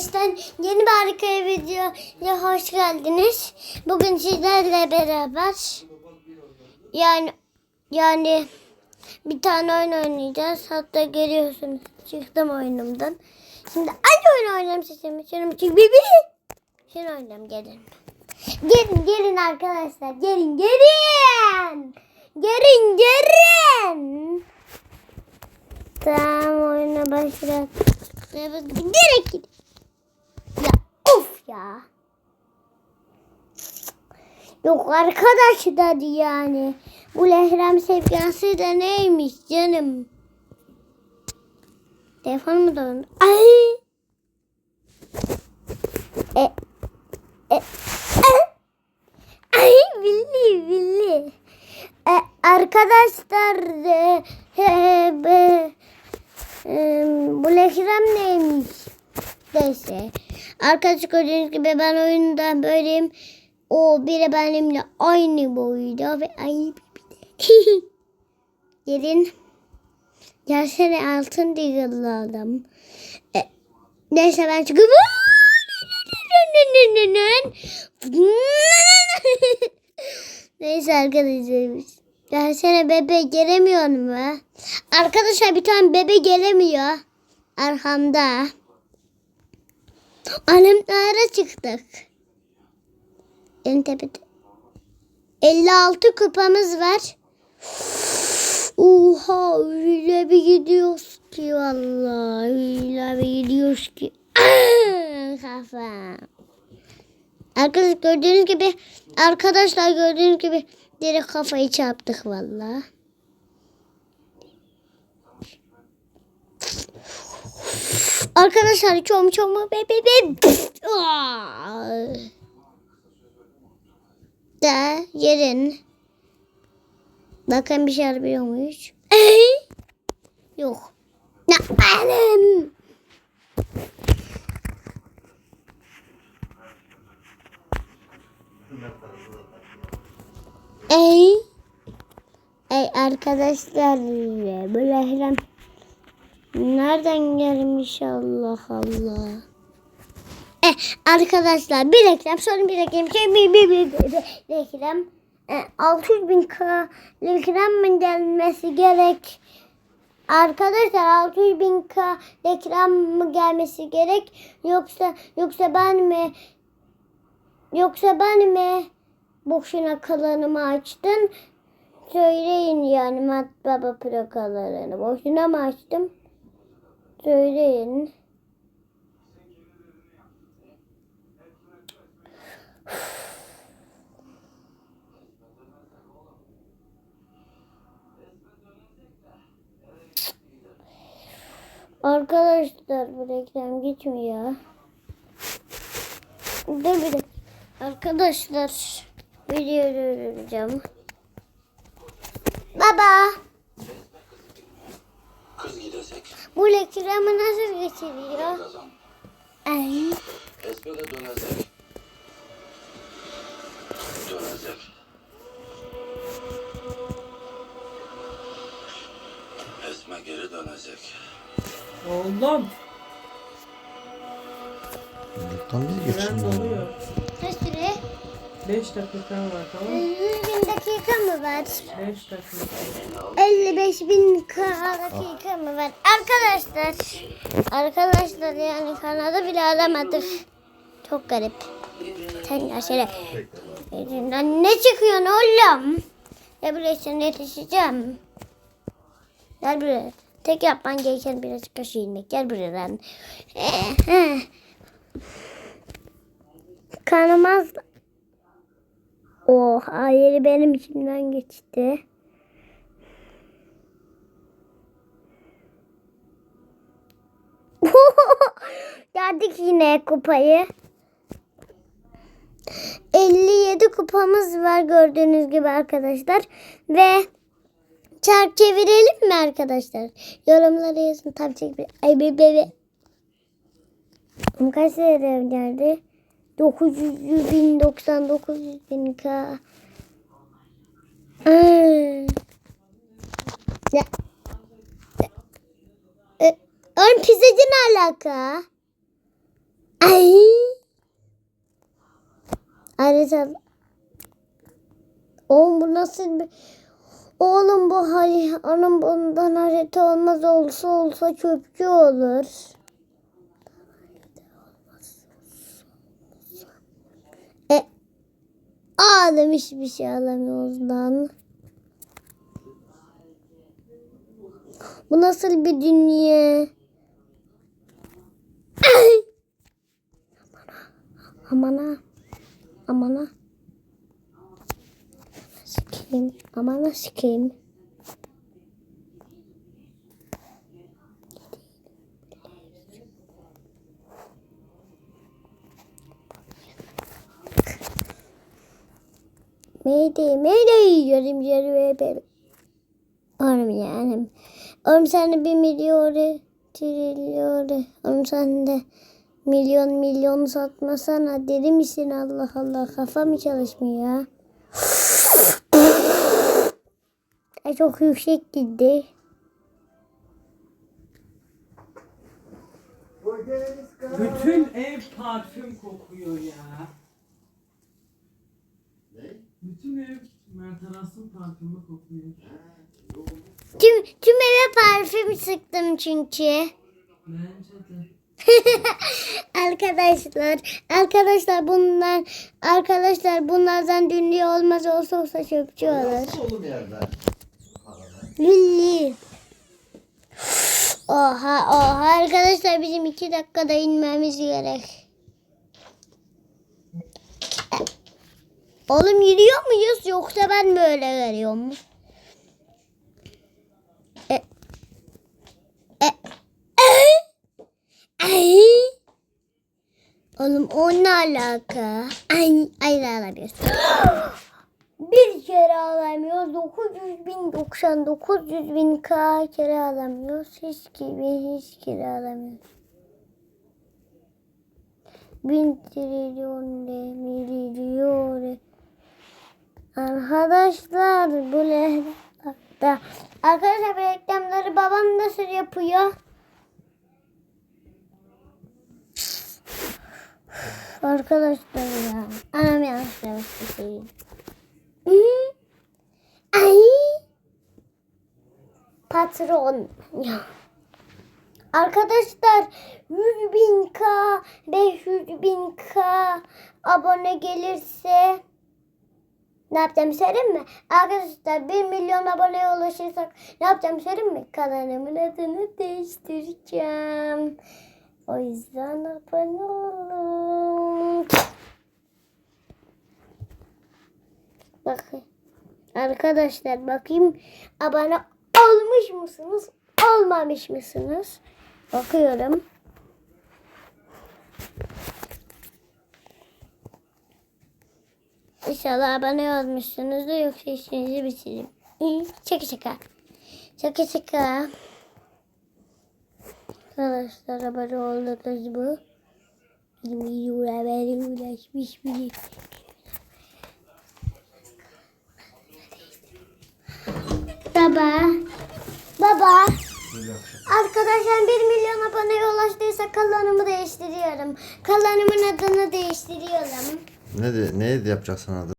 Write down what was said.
arkadaşlar yeni bir harika videoya hoş geldiniz. Bugün sizlerle beraber yani yani bir tane oyun oynayacağız. Hatta geliyorsunuz. Çıktım oyunumdan. Şimdi aynı oyun oynayalım için. Çünkü bir Şimdi oynayalım gelin. Gelin gelin arkadaşlar. Gelin gelin. Gelin gelin. Tamam oyuna başlat. Evet, direkt git. Ya. Yok arkadaşlar yani. Bu lehrem sevgisi de neymiş canım. Telefon mu dondu? Ay. E, e, e. Ay billi billi. E, arkadaşlar e, e, e, e, bu lehrem neymiş? Neyse. Arkadaşlar gördüğünüz gibi ben oyunda böyleyim. O biri benimle aynı boyda ve aynı bir Gelin. Gelsene altın digilli adam. E, neyse ben çıkıyorum. neyse arkadaşlar. Gelsene bebe gelemiyor mu? Arkadaşlar bir tane bebe gelemiyor. Arkamda. Alemlere çıktık. En tepede. 56 kupamız var. Oha öyle bir gidiyoruz ki vallahi öyle bir gidiyoruz ki. Ah, Kafam. Arkadaşlar gördüğünüz gibi arkadaşlar gördüğünüz gibi direkt kafayı çarptık vallahi. Arkadaşlar çom çom be be be. Da yerin. Bakın bir şey yapıyor muyuz? Yok. Ne alem? Ey. Ey arkadaşlar lehrem nereden gelmiş Allah Allah. Eh, arkadaşlar bir reklam sonra bir reklam şey bir bir bir, bir, bir reklam. E, 600 bin k reklam mı gelmesi gerek? Arkadaşlar 600 bin k reklam mı gelmesi gerek? Yoksa yoksa ben mi yoksa ben mi boşuna kalanımı açtın söyleyin yani mat baba plakalarını boşuna mı açtım söyleyin. Arkadaşlar bu reklam gitmiyor. Dur bir dakika. Arkadaşlar video durduracağım. Baba Kız gidecek. bu reklamı nasıl geçiriyor? Kazan. Ay. Esme de dönecek. Dönecek. Esme geri dönecek. Oğlum. Niye Ben geçtin doluyor. Ne süre? 5 dakika var tamam 100 bin dakika mı var? 5 dakika. 55 bin ka- dakika mı var? Arkadaşlar. Arkadaşlar yani kanalı bile alamadık. Çok garip. Sen ya şöyle. Elinden ne çıkıyorsun oğlum? Ya buraya yetişeceğim. Gel buraya. Tek yapman gereken birazcık kaşı inmek. Gel buraya lan. Oh, yeri benim içimden geçti. Geldik yine kupayı. 57 kupamız var gördüğünüz gibi arkadaşlar. Ve çark çevirelim mi arkadaşlar? Yorumlara yazın. Tabii çevir. Ay be be be. Kaç lira geldi? 900 bin 99 bin k. Aa. Ya. E, Oğlum pizzacı ne alaka? Ay. Harita. Oğlum bu nasıl bir... Oğlum bu hali anam bundan harita olmaz olsa olsa çöpçü olur. E, Adem hiçbir şey alamıyoruz. Bu nasıl bir dünya? Ay! Aman ha. Aman ha. Sikeyim. Aman ha sikeyim. Mayday, mayday. Yarım yarı ve. Oğlum yani. Oğlum sen de bir milyon trilyon. Oğlum sen de milyon milyon satmasana. Deli misin Allah Allah. Kafa mı çalışmıyor? Ay çok yüksek gitti. Bütün ev parfüm kokuyor ya. Bütün ev Mert Aras'ın parfümü kokuyor. Tüm, tüm eve parfüm sıktım çünkü. Bence de. arkadaşlar, arkadaşlar bunlar, arkadaşlar bunlardan dünya olmaz olsa olsa çöpçü olur. Oğlum yerden. Lülli. Oha oha arkadaşlar bizim iki dakikada inmemiz gerek. Oğlum yürüyor muyuz yoksa ben böyle görüyorum? E, e, e, ay. Oğlum o ne alaka? Ay, ay alamıyoruz. Bir kere alamıyoruz. 900 bin, 90, 900 bin K kere alamıyoruz. Hiç gibi hiç kere alamıyoruz. Bin trilyon de milyon de. Arkadaşlar bu ne? Da. Arkadaşlar bu reklamları babam nasıl yapıyor? Arkadaşlar ya. Anam yanlış demek bir şey. Hı? Ay. Patron. Ya. Arkadaşlar 100 bin K, 500 bin K abone gelirse ne yapacağım söyleyeyim mi? Arkadaşlar 1 milyon aboneye ulaşırsak ne yapacağım söyleyeyim mi? Kanalımın adını değiştireceğim. O yüzden abone olun. Bakın. Arkadaşlar bakayım abone olmuş musunuz? Olmamış mısınız? Bakıyorum. İnşallah abone olmuşsunuzdur yoksa işinizi bitiririm. Şaka şaka. Şaka şaka. Arkadaşlar abone oldunuz. Benim videoya beni ulaşmış biri. Baba. Baba. Arkadaşlar 1 milyon aboneye ulaştıysa kalanımı değiştiriyorum. Kalanımın adını değiştiriyorum. Ne de, ne yapacaksın adı?